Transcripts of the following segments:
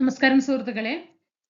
നമസ്കാരം സുഹൃത്തുക്കളെ.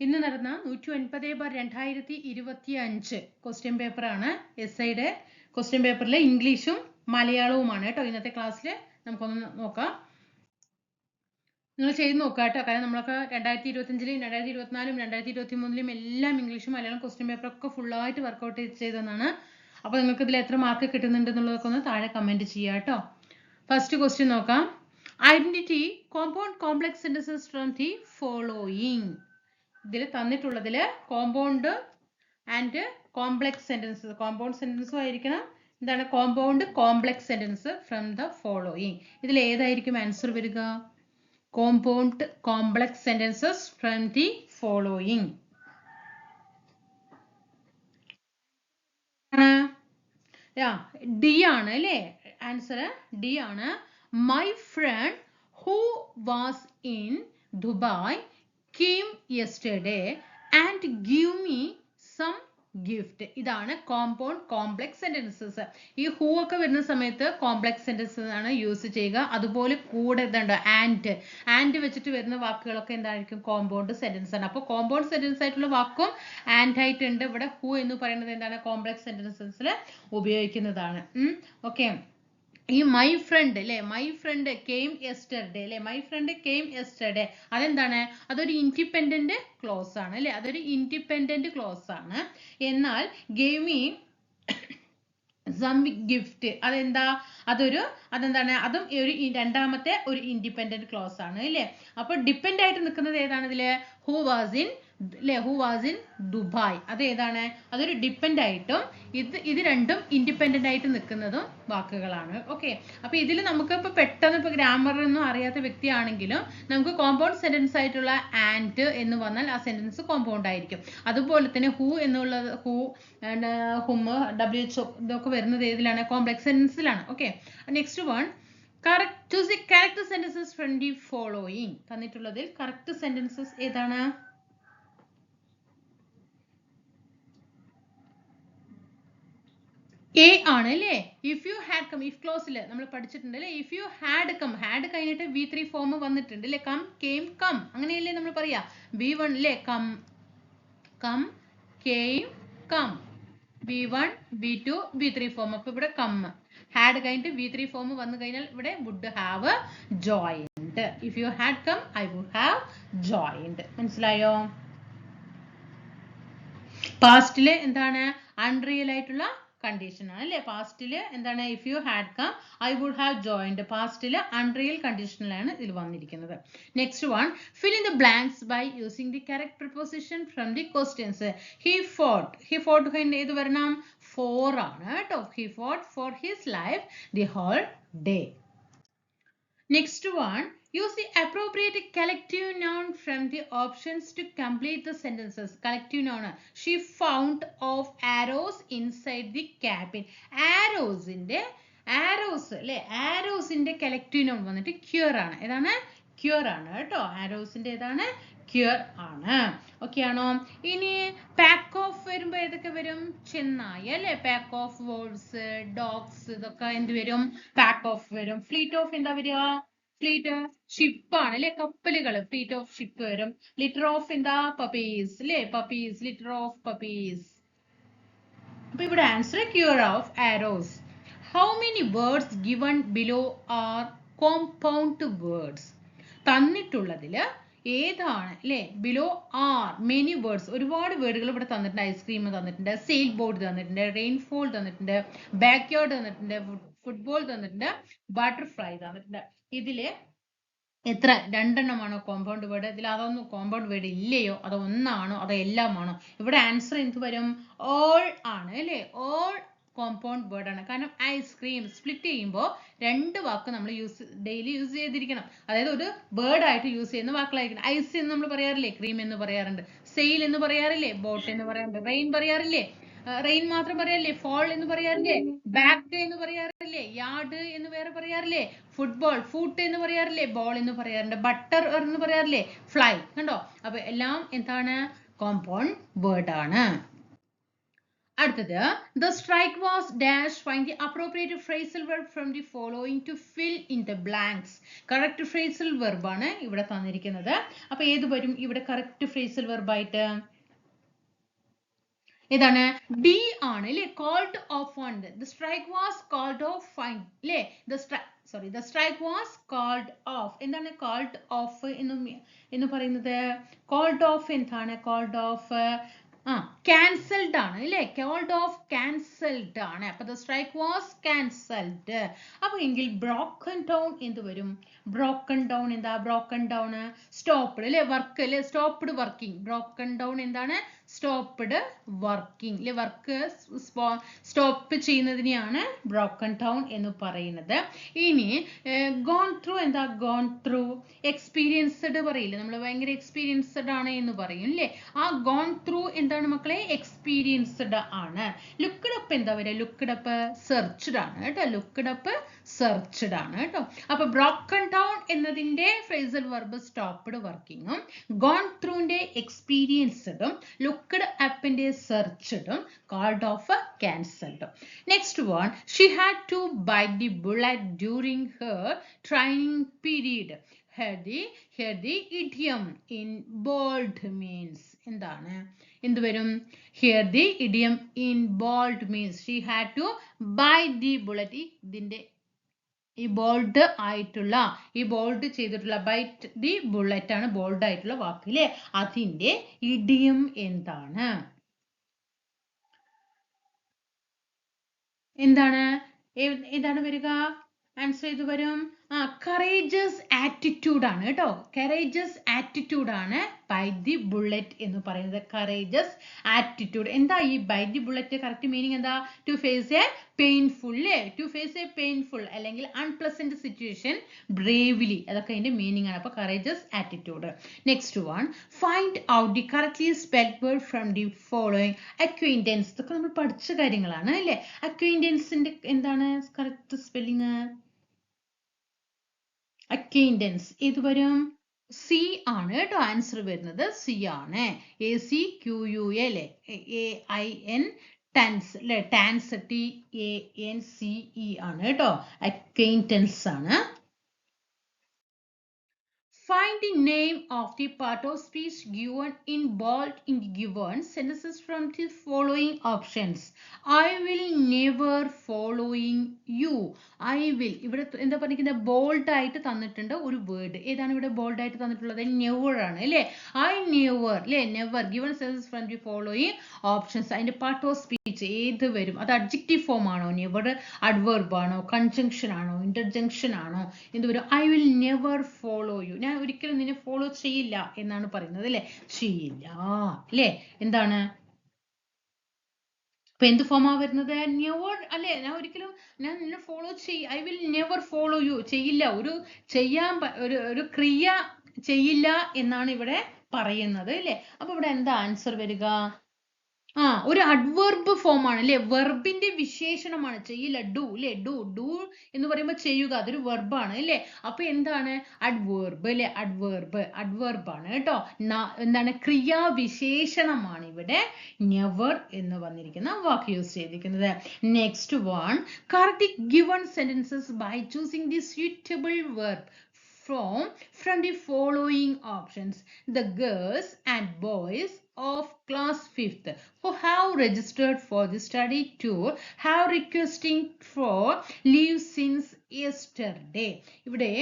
ഇന്ന് നടന്ന നൂറ്റി ഒൻപത് ബാർ രണ്ടായിരത്തി ഇരുപത്തി അഞ്ച് ക്വസ്റ്റ്യൻ പേപ്പറാണ് എസ് ഐയുടെ ക്വസ്റ്റ്യൻ പേപ്പറിലെ ഇംഗ്ലീഷും മലയാളവുമാണ് കേട്ടോ. ഇന്നത്തെ ക്ലാസ്സിൽ നമുക്കൊന്ന് നോക്കാം. നിങ്ങൾ ചെയ്ത് നോക്കുക കേട്ടോ. കാരണം നമ്മളൊക്കെ രണ്ടായിരത്തി ഇരുപത്തഞ്ചിലും രണ്ടായിരത്തി ഇരുപത്തിനാലും രണ്ടായിരത്തി ഇരുപത്തി മൂന്നിലും എല്ലാം ഇംഗ്ലീഷും മലയാളം ക്വസ്റ്റ്യൻ പേപ്പറൊക്കെ ഫുള്ളായിട്ട് വർക്കൗട്ട് ചെയ്തതാണ്. അപ്പോൾ നിങ്ങൾക്ക് ഇതിൽ എത്ര മാർക്ക് കിട്ടുന്നുണ്ട് എന്നുള്ളതൊക്കെ ഒന്ന് താഴെ കമന്റ് ചെയ്യുക കേട്ടോ. ഫസ്റ്റ് ക്വസ്റ്റ്യൻ നോക്കാം. Identity compound complex sentences from the following ഇതിൽ തന്നിട്ടുള്ളതിൽ compound and complex sentences compound സെന്റൻസും ആയിരിക്കണം. എന്താണ്? Compound complex sentence from the following ഇതിൽ ഏതായിരിക്കും ആൻസർ വരിക? Compound complex sentences from the following D ആണ് അല്ലേ? ആൻസർ ഡി ആണ്. My friend who was in Dubai came yesterday and give me some gift. ഇതാണ് compound complex sentences ഈ who ഒക്കെ വരുന്ന സമയത്ത് കോംപ്ലക്സ് സെന്റൻസസ് ആണ് യൂസ് ചെയ്യുക. അതുപോലെ കൂടെ ഇതുണ്ട് ആൻഡ് ആൻഡ് വെച്ചിട്ട് വരുന്ന വാക്കുകളൊക്കെ എന്തായിരിക്കും? കോമ്പൗണ്ട് സെന്റൻസ് ആണ്. അപ്പോൾ കോമ്പൗണ്ട് സെന്റൻസ് ആയിട്ടുള്ള വാക്കും ആൻഡ് ആയിട്ടുണ്ട്. ഇവിടെ ഹൂ എന്ന് പറയുന്നത് എന്താണ്? കോംപ്ലക്സ് സെന്റൻസസിൽ ഉപയോഗിക്കുന്നതാണ്. ഓക്കെ ഈ മൈ ഫ്രണ്ട് അല്ലെ മൈ ഫ്രണ്ട് കെയിം എസ്റ്റർഡേ അല്ലെ മൈ ഫ്രണ്ട് കെയിം എസ്റ്റർഡേ അതെന്താണ്? അതൊരു ഇൻഡിപെൻഡന്റ് ക്ലോസ് ആണ് അല്ലെ അതൊരു ഇൻഡിപെൻഡന്റ് ക്ലോസ് ആണ്. എന്നാൽ ഗെയിമി സം ഗിഫ്റ്റ് അതെന്താ? അതൊരു അതെന്താണ്? അതും ഒരു രണ്ടാമത്തെ ഒരു ഇൻഡിപെൻഡന്റ് ക്ലോസ് ആണ് അല്ലേ അപ്പൊ ഡിപ്പെൻഡ് ആയിട്ട് നിൽക്കുന്നത് ഏതാണ് ഇതിൽ? ഹു വാസ് ഇൻ അല്ലെ ഹു വാസ് ഇൻ ദുബായ് അത് ഏതാണ് അതൊരു ഡിപ്പെൻഡ് ആയിട്ടും ഇത് ഇത് രണ്ടും ഇൻഡിപെൻഡന്റ് ആയിട്ട് നിൽക്കുന്നതും വാക്കുകളാണ്. ഓക്കെ അപ്പോൾ ഇതിൽ നമുക്ക് ഇപ്പോൾ പെട്ടെന്ന് ഇപ്പോൾ ഗ്രാമർ ഒന്നും അറിയാത്ത വ്യക്തിയാണെങ്കിലും നമുക്ക് കോമ്പൗണ്ട് സെന്റൻസ് ആയിട്ടുള്ള ആൻഡ് എന്ന് വന്നാൽ ആ സെന്റൻസ് കോമ്പൗണ്ട് ആയിരിക്കും. അതുപോലെ തന്നെ ഹു എന്നുള്ളത് ഹൂ ഹുമ് ഡബ്ല്യു എച്ച് ഇതൊക്കെ വരുന്നത് ഏതിലാണ്? Complex സെന്റൻസിലാണ് okay next one correct choose the correct sentences from the following തന്നിട്ടുള്ളതിൽ correct sentences ഏതാണ്? എ ആണ് അല്ലേ if you had come if ക്ലോസിൽ നമ്മൾ പഠിച്ചിട്ടുണ്ട് അല്ലേ if you had come had കഴിഞ്ഞിട്ട് വി ത്രീ ഫോം വന്നിട്ടുണ്ട് അല്ലേ കം കെയിം കം അങ്ങനെയല്ലേ നമ്മൾ പറയാ? ബി വൺ അല്ലേ come come came come B one B two B three form അപ്പൊ ഇവിടെ കം ഹാഡ് കഴിഞ്ഞിട്ട് വി ത്രീ ഫോം വന്നു കഴിഞ്ഞാൽ ഇവിടെ would have joined if you had come I would have joined മനസ്സിലായോ? പാസ്റ്റിൽ എന്താണ്? അൺറിയൽ ആയിട്ടുള്ള കണ്ടീഷൻ ആണ് അല്ലേ? പാസ്റ്റിൽ എന്താണ്? If you had come I would have joined പാസ്റ്റിൽ unreal കണ്ടീഷനിലാണ് ഇതിൽ വന്നിരിക്കുന്നത്. Next one fill in the blanks by using the correct preposition from the questions he fought he fought ഏത് വരണം? ഫോർ ആണ് കേട്ടോ. He fought for his life the whole day next one Use the appropriate collective noun from the options to complete the sentences. Collective noun. She found of arrows inside the cabin. Arrows ന്റെ arrows അല്ലെ arrows ന്റെ collective noun വന്നിട്ട് cure ആണ് ഏതാണ് cure ആണ് കേട്ടോ arrows ന്റെ ഏതാണ് ക്യൂർ ആണ് ഓക്കെ ആണോ ഇനി പാക്ക് ഓഫ് വരുമ്പോൾ ഏതൊക്കെ വരും ചെന്നായി അല്ലെ പാക്ക് ഓഫ് വേർഡ്സ് ഡോഗ്സ് ഇതൊക്കെ എന്ത് വരും പാക്ക് ഓഫ് വരും ഫ്ലീറ്റ് ഓഫ് എന്താ വരിക ഫ്ലീറ്റ് ഷിപ്പ് ആണ് അല്ലെ? കപ്പലുകൾ ഫ്ലീറ്റ് ഓഫ് ഷിപ്പ് വരും. ലിറ്റർ ഓഫ് എന്താ? പപ്പീസ് അല്ലെ? പപ്പീസ് ലിറ്റർ ഓഫ് പപ്പീസ് അപ്പൊ ഇവിടെ answer quiver of arrows how many words given below are compound words തന്നിട്ടുള്ളതിൽ ഏതാണ് അല്ലെ? ബിലോ ആർ മെനി വേർഡ്സ് ഒരുപാട് വേർഡുകൾ ഇവിടെ തന്നിട്ടുണ്ട്. ഐസ്ക്രീം തന്നിട്ടുണ്ട് സെയിൽ ബോർഡ് തന്നിട്ടുണ്ട് റെയിൻഫോൾ തന്നിട്ടുണ്ട് ബാക്ക്യാർഡ് തന്നിട്ടുണ്ട് ഫുട്ബോൾ തന്നിട്ടുണ്ട് ബട്ടർഫ്ലൈ തന്നിട്ടുണ്ട്. ഇതിൽ എത്ര? രണ്ടെണ്ണമാണോ കോമ്പൗണ്ട് വേർഡ് ഇതിൽ അതൊന്നും കോമ്പൗണ്ട് വേർഡ് ഇല്ലയോ? അതോ ഒന്നാണോ? അതോ എല്ലാമാണോ? ഇവിടെ ആൻസർ എന്ത് വരും? ഓൾ ആണ് അല്ലേ? ഓൾ കോമ്പൗണ്ട് വേർഡ് ആണ്. കാരണം ഐസ്ക്രീം സ്പ്ലിറ്റ് ചെയ്യുമ്പോൾ രണ്ട് വാക്ക് നമ്മൾ യൂസ് ഡെയിലി യൂസ് ചെയ്തിരിക്കണം. അതായത് ഒരു വേർഡ് ആയിട്ട് യൂസ് ചെയ്യുന്ന വാക്കുകളായിരിക്കണം ഐസ് എന്ന് നമ്മൾ പറയാറില്ലേ? ക്രീം എന്ന് പറയാറുണ്ട്. സെയിൽ എന്ന് പറയാറില്ലേ? ബോട്ട് എന്ന് പറയാറുണ്ട്. റെയിൻ പറയാറില്ലേ? റെയിൻ മാത്രം പറയാറില്ലേ? ഫോൾ എന്ന് പറയാറില്ലേ? ബാക്ക് എന്ന് പറയാറില്ലേ? യാർഡ് എന്ന് വേറെ പറയാറില്ലേ? ഫുട്ബോൾ ഫൂട്ട് എന്ന് പറയാറില്ലേ? ബോൾ എന്ന് പറയാറുണ്ട്. ബട്ടർ എന്ന് പറയാറില്ലേ? ഫ്ലൈ. കണ്ടോ? അപ്പൊ എല്ലാം എന്താണ്? കോമ്പൗണ്ട് വേർഡ് ആണ്. അടുത്തത് the strike was dash find the appropriate phrasal verb from the following to fill in the blanks correct phrasal വെർബാണ് ഇവിടെ തന്നിരിക്കുന്നത്. അപ്പൊ ഏത് വരും? ഇവിടെ കറക്റ്റ് ഫ്രേസൽ വെർബായിട്ട് ഏതാണ്? ഡി ആണ് അല്ലേ called off fund the strike was called off fine അല്ലേ the sorry the strike was called off എന്താണ് കോൾഡ് ഓഫ് എന്ന് എന്ന് പറയുന്നത്? കോൾഡ് ഓഫ് എന്താണ്? കോൾഡ് ഓഫ് ആ ക്യാൻസൽഡ് ആണ് അല്ലേ കോൾഡ് ഓഫ് ക്യാൻസൽഡ് ആണ്. അപ്പൊ ദ സ്ട്രൈക്ക് വാസ് ക്യാൻസൽഡ് അപ്പൊ എങ്കിൽ ബ്രോക്കൺ ഡൗൺ എന്ത് വരും? ബ്രോക്കൺ ഡൗൺ എന്താ? ബ്രോക്കൺ ഡൗൺ സ്റ്റോപ്പ്ഡ് അല്ലേ വർക്ക് അല്ലേ സ്റ്റോപ്പ്ഡ് വർക്കിംഗ് ബ്രോക്കൺ ഡൗൺ എന്താണ്? സ്റ്റോപ്പ്ഡ് വർക്കിംഗ് അല്ലെ വർക്ക് സ്റ്റോപ്പ് ചെയ്യുന്നതിനെയാണ് ബ്രോക്കൺ ടൗൺ എന്ന് പറയുന്നത്. ഇനി ഗോൺ ത്രൂ എന്താ ഗോൺ ത്രൂ എക്സ്പീരിയൻസ്ഡ് പറയില്ലേ? നമ്മൾ ഭയങ്കര എക്സ്പീരിയൻസ്ഡ് ആണ് എന്ന് പറയും അല്ലേ ആ ഗോൺ ത്രൂ എന്താണ് മക്കളെ? എക്സ്പീരിയൻസ്ഡ് ആണ്. ലുക്ക്ഡ് എന്താ വരിക? ലുക്ക്ഡ് സെർച്ച്ഡ് ആണ് കേട്ടോ. ലുക്ക്ഡ് അപ്പ് സെർച്ച്ഡ് ആണ് കേട്ടോ. അപ്പൊ ബ്രോക്കൺ ഡൗൺ എന്നതിന്റെ ഫ്രേസൽ വെർബ് സ്റ്റോപ്പ്ഡ് വർക്കിങ്ങും ഗോൺ ത്രൂന്റെ എക്സ്പീരിയൻസ്ഡും ലുക്ക്ഡ് അപ്പിന്റെ സെർച്ച്ഡും called off ക്യാൻസൽഡും next one she had to bite the bullet during her training period here the idiom. In bold means എന്താണ്? എന്ത് വരും? Here the idiom in bold means she had to bite the bullet ഇതിന്റെ ഈ bold ആയിട്ടുള്ള ഈ bold ചെയ്തിട്ടുള്ള bite the bullet ആണ് bold ആയിട്ടുള്ള വാക്കിലെ അതിന്റെ ഇഡിയം എന്താണ്? എന്താണ്? എന്താണ് വരിക? ആൻസർ ചെയ്ത് വരും. ആ കറേജസ് ആറ്റിറ്റ്യൂഡ് ആണ് കേട്ടോ. കറേജസ് ആറ്റിറ്റ്യൂഡ് ആണ് ബൈ ദി ബുള്ളറ്റ് എന്ന് പറയുന്നത്. കറേജസ് ആറ്റിറ്റ്യൂഡ് എന്താ ഈ bite the bullet correct meaning എന്താ? ടു ഫേസ് എ പെയിൻഫുൾ അല്ലേ ടു ഫേസ് എ പെയിൻഫുൾ അല്ലെങ്കിൽ അൺപ്ലസന്റ് സിറ്റുവേഷൻ ബ്രേവ്ലി അതൊക്കെ അതിന്റെ മീനിങ് ആണ്. അപ്പൊ courageous attitude next one find out the correctly spelled word from the following acquaintance ഇതൊക്കെ നമ്മൾ പഠിച്ച കാര്യങ്ങളാണ് അല്ലേ? അക്വൈന്റൻസിന്റെ എന്താണ് കറക്റ്റ് സ്പെല്ലിങ് അക്വൈന്റൻസ് ഇത് വരും സി ആണ് കേട്ടോ. ആൻസർ വരുന്നത് സി ആണ്. A C Q U A അല്ലേ എ ഐ എൻ ടാൻസ് അല്ലെ? ടാൻസ് T A N C E ആണ് കേട്ടോ. അക്വൈന്റൻസ് ആണ്. Find the name of the part of speech given in bold in the given sentences from the following options. I will never following you. I will. ഇവിടെ എന്താ പറഞ്ഞിരിക്കുന്നത് bold ആയിട്ട് തന്നിട്ടുണ്ട് ഒരു word ഏതാണ് ഇവിടെ ബോൾഡ് ആയിട്ട് തന്നിട്ടുള്ളത്? നെവർ ആണ് അല്ലേ? ഐ നെവർ അല്ലേ? Never given sentences from the following options അതിന്റെ പാർട്ട് ഓഫ് സ്പീച്ച് ഏത് വരും? അത് അഡ്ജക്റ്റീവ് ഫോം ആണോ? നെവർ അഡ്വേർബ് ആണോ? കൺജങ്ഷൻ ആണോ? ഇന്റർജങ്ഷൻ ആണോ? എന്ത് വരും? I will never follow you ഞാൻ ഒരിക്കലും നിന്നെ ഫോളോ ചെയ്യില്ല എന്നാണ് പറയുന്നത് അല്ലെ? ചെയ്യില്ല. അല്ലേ? എന്താണ്? ഇപ്പൊ എന്ത് ഫോമാ വരുന്നത്? നെവർ അല്ലെ? ഞാൻ ഒരിക്കലും ഞാൻ നിന്നെ ഫോളോ ചെയ് I will never follow you ചെയ്യില്ല. ഒരു ചെയ്യാൻ ഒരു ഒരു ക്രിയ ചെയ്യില്ല എന്നാണ് ഇവിടെ പറയുന്നത് അല്ലെ? അപ്പൊ ഇവിടെ എന്താ ആൻസർ വരിക? ആ ഒരു അഡ്വർബ് ഫോം ആണ് അല്ലെ വെർബിന്റെ വിശേഷണമാണ്. ചെയ്യില്ല ഡു അല്ലെ ഡു ഡു എന്ന് പറയുമ്പോൾ ചെയ്യുക. അതൊരു വെർബാണ് അല്ലെ അപ്പൊ എന്താണ്? അഡ്വേർബ് അല്ലെ അഡ്വേർബ് അഡ്വേർബ് ആണ് കേട്ടോ. എന്താണ്? ക്രിയാവിശേഷണമാണ് ഇവിടെ നെവർ എന്ന് വന്നിരിക്കുന്ന വാക്ക് യൂസ് ചെയ്തിരിക്കുന്നത്. Next one correct given sentences by choosing the suitable verb. From from the following options the girls and boys of class 5th who have registered for the study tour have requesting for leave since yesterday ഇവിടെ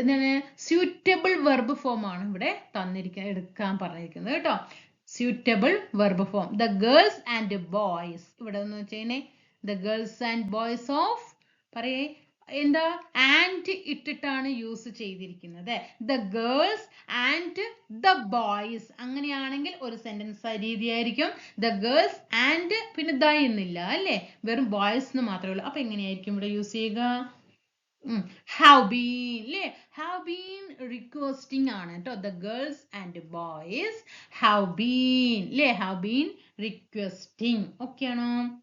എന്താണ് suitable verb form ആണ് ഇവിടെ തന്നിരിക്കാൻ എടുക്കാൻ പറഞ്ഞിരിക്കുന്നത് കേട്ടോ suitable verb form the girls and boys ഇവിടെ ഒന്ന് ചെയ്യുന്നേ the girls and boys of പറയേ എന്താ? ആൻഡ് ഇട്ടിട്ടാണ് യൂസ് ചെയ്തിരിക്കുന്നത്. The girls and the boys അങ്ങനെയാണെങ്കിൽ ഒരു സെന്റൻസ് രീതിയായിരിക്കും. ദ ഗേൾസ് ആൻഡ് പിന്നെ ദ എന്നില്ല അല്ലേ? വെറും ബോയ്സ് എന്ന് മാത്രമേ ഉള്ളൂ. അപ്പൊ എങ്ങനെയായിരിക്കും ഇവിടെ യൂസ് ചെയ്യുക? ഹാവ് ബീൻ അല്ലേ ഹാവ് ബീൻ റിക്വസ്റ്റിംഗ് ആണ് കേട്ടോ. The girls and boys have been അല്ലേ ഹാവ് ബീൻ റിക്വസ്റ്റിംഗ് ഓക്കെ ആണോ?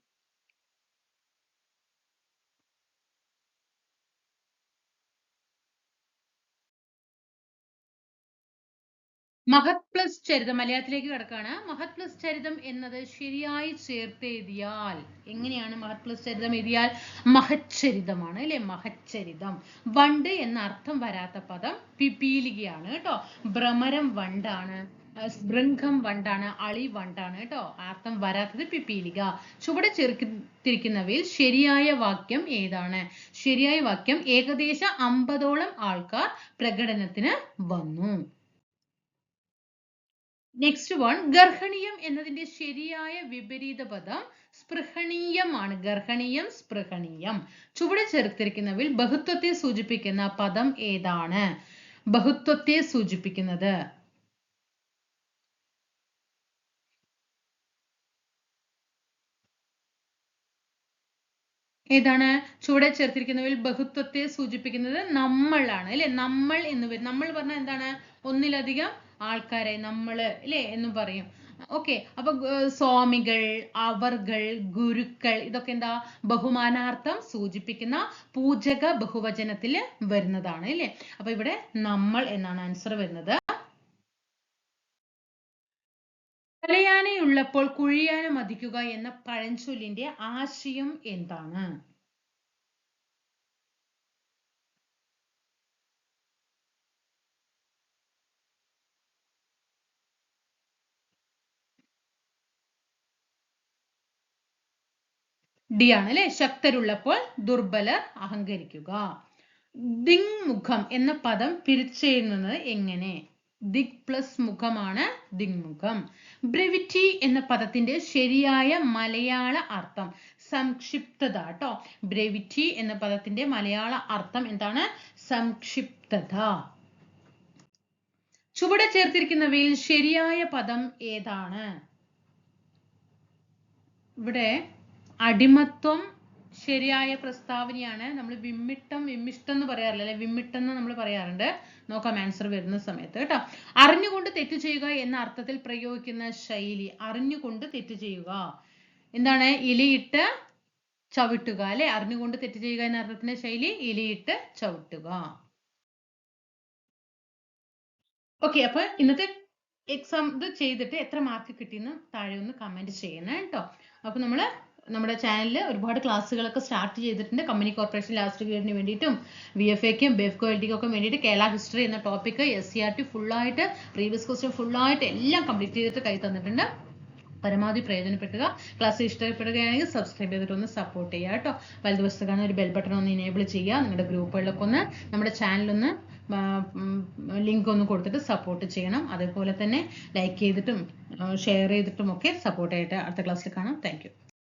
മഹത് പ്ലസ് ചരിതം മലയാളത്തിലേക്ക് കിടക്കാണ്. മഹത് പ്ലസ് ചരിതം എന്നത് ശരിയായി ചേർത്ത് എഴുതിയാൽ എങ്ങനെയാണ് മഹത് പ്ലസ് ചരിതം എഴുതിയാൽ? മഹച്ചരിതമാണ് അല്ലെ? മഹച്ചരിതം വണ്ട് എന്ന അർത്ഥം വരാത്ത പദം പിപീലികയാണ് കേട്ടോ. ഭ്രമരം വണ്ടാണ് ശൃംഖം വണ്ടാണ് അളി വണ്ടാണ് കേട്ടോ. അർത്ഥം വരാത്തത് പിപീലിക. ചുവടെ ചേർത്തിരിക്കുന്നവയിൽ ശരിയായ വാക്യം ഏതാണ്? ശരിയായ വാക്യം ഏകദേശം അമ്പതോളം ആൾക്കാർ പ്രകടനത്തിന് വന്നു. നെക്സ്റ്റ് വൺ ഗർഹണീയം എന്നതിന്റെ ശരിയായ വിപരീത പദം സ്പൃഹണീയമാണ്. ഗർഹണീയം സ്പൃഹണീയം. ചുവടെ ചേർത്തിരിക്കുന്നവയിൽ ബഹുത്വത്തെ സൂചിപ്പിക്കുന്ന പദം ഏതാണ്? ബഹുത്വത്തെ സൂചിപ്പിക്കുന്നത്. ഏതാണ്? ചുവടെ ചേർത്തിരിക്കുന്നവയിൽ ബഹുത്വത്തെ സൂചിപ്പിക്കുന്നത് നമ്മളാണ് അല്ലെ? നമ്മൾ എന്ന് നമ്മൾ പറഞ്ഞാൽ എന്താണ്? ഒന്നിലധികം ആൾക്കാരെ നമ്മൾ അല്ലെ എന്ന് പറയും. ഓക്കെ അപ്പൊ സ്വാമികൾ അവർകൾ ഗുരുക്കൾ ഇതൊക്കെ എന്താ? ബഹുമാനാർത്ഥം സൂചിപ്പിക്കുന്ന പൂജക ബഹുവചനത്തിൽ വരുന്നതാണ് അല്ലെ അപ്പൊ ഇവിടെ നമ്മൾ എന്നാണ് ആൻസർ വരുന്നത്? തലയാനയുള്ളപ്പോൾ കുഴിയാന മതിക്കുക എന്ന പഴഞ്ചൊല്ലിന്റെ ആശയം എന്താണ്? ഡി ആണ് അല്ലെ ശക്തരുള്ളപ്പോൾ ദുർബലർ അഹങ്കരിക്കുക. ദിങ്മുഖം എന്ന പദം പിരിച്ചെഴുതുന്നത് എങ്ങനെ? ദിക് പ്ലസ് മുഖമാണ് ദിങ്മുഖം. ബ്രെവിറ്റി എന്ന പദത്തിന്റെ ശരിയായ മലയാള അർത്ഥം സംക്ഷിപ്തത കേട്ടോ ബ്രെവിറ്റി എന്ന പദത്തിന്റെ മലയാള അർത്ഥം എന്താണ്? സംക്ഷിപ്തത. ചുവടെ ചേർത്തിരിക്കുന്നവയിൽ ശരിയായ പദം ഏതാണ്? ഇവിടെ അടിമത്വം ശരിയായ പ്രസ്താവനയാണ്. നമ്മൾ വിമ്മിട്ടം വിമ്മിഷ്ടം എന്ന് പറയാറില്ല അല്ലെ? വിമ്മിട്ടം എന്ന് നമ്മൾ പറയാറുണ്ട്. നോക്കാം ആൻസർ വരുന്ന സമയത്ത് കേട്ടോ. അറിഞ്ഞുകൊണ്ട് തെറ്റ് ചെയ്യുക എന്ന അർത്ഥത്തിൽ പ്രയോഗിക്കുന്ന ശൈലി. അറിഞ്ഞുകൊണ്ട് തെറ്റ് ചെയ്യുക. എന്താണ്? ഇലയിട്ട് ചവിട്ടുക അല്ലെ? അറിഞ്ഞുകൊണ്ട് തെറ്റ് ചെയ്യുക എന്ന അർത്ഥത്തിന്റെ ശൈലി ഇലയിട്ട് ചവിട്ടുക. ഓക്കെ അപ്പൊ ഇന്നത്തെ എക്സാം ഇത് ചെയ്തിട്ട് എത്ര മാർക്ക് കിട്ടിയെന്ന് താഴെ ഒന്ന് കമന്റ് ചെയ്യണം കേട്ടോ. അപ്പൊ നമ്മൾ നമ്മുടെ ചാനലിൽ ഒരുപാട് ക്ലാസ്സുകളൊക്കെ സ്റ്റാർട്ട് ചെയ്തിട്ടുണ്ട്. കമ്പനി കോർപ്പറേഷൻ ലാസ്റ്റ് ഗ്രേഡിന് വേണ്ടിയിട്ടും വി എഫ് എക്കും ബെഫ് ഒക്കെ വേണ്ടിയിട്ട് കേരള ഹിസ്റ്ററി എന്ന topic S C R T ഫുള്ളായിട്ട് പ്രീവിയസ് ക്വസ്റ്റ്യൻ ഫുള്ളായിട്ട് എല്ലാം കംപ്ലീറ്റ് ചെയ്തിട്ട് കൈ തന്നിട്ടുണ്ട്. പരമാവധി പ്രയോജനപ്പെടുക ക്ലാസ് ഇഷ്ടപ്പെടുകയാണെങ്കിൽ സബ്സ്ക്രൈബ് ചെയ്തിട്ട് ഒന്ന് സപ്പോർട്ട് ചെയ്യുക കേട്ടോ. വലതുവശത്ത് കാണുന്ന ഒരു ബെൽ ബട്ടൺ ഒന്ന് ഇനേബിൾ ചെയ്യുക. നിങ്ങളുടെ ഗ്രൂപ്പുകളിലൊക്കെ ഒന്ന് നമ്മുടെ ചാനലൊന്ന് ലിങ്ക് ഒന്ന് കൊടുത്തിട്ട് സപ്പോർട്ട് ചെയ്യണം. അതേപോലെ തന്നെ ലൈക്ക് ചെയ്തിട്ടും ഷെയർ ചെയ്തിട്ടും ഒക്കെ സപ്പോർട്ട് ആയിട്ട് അടുത്ത ക്ലാസ്സിൽ കാണാം. താങ്ക്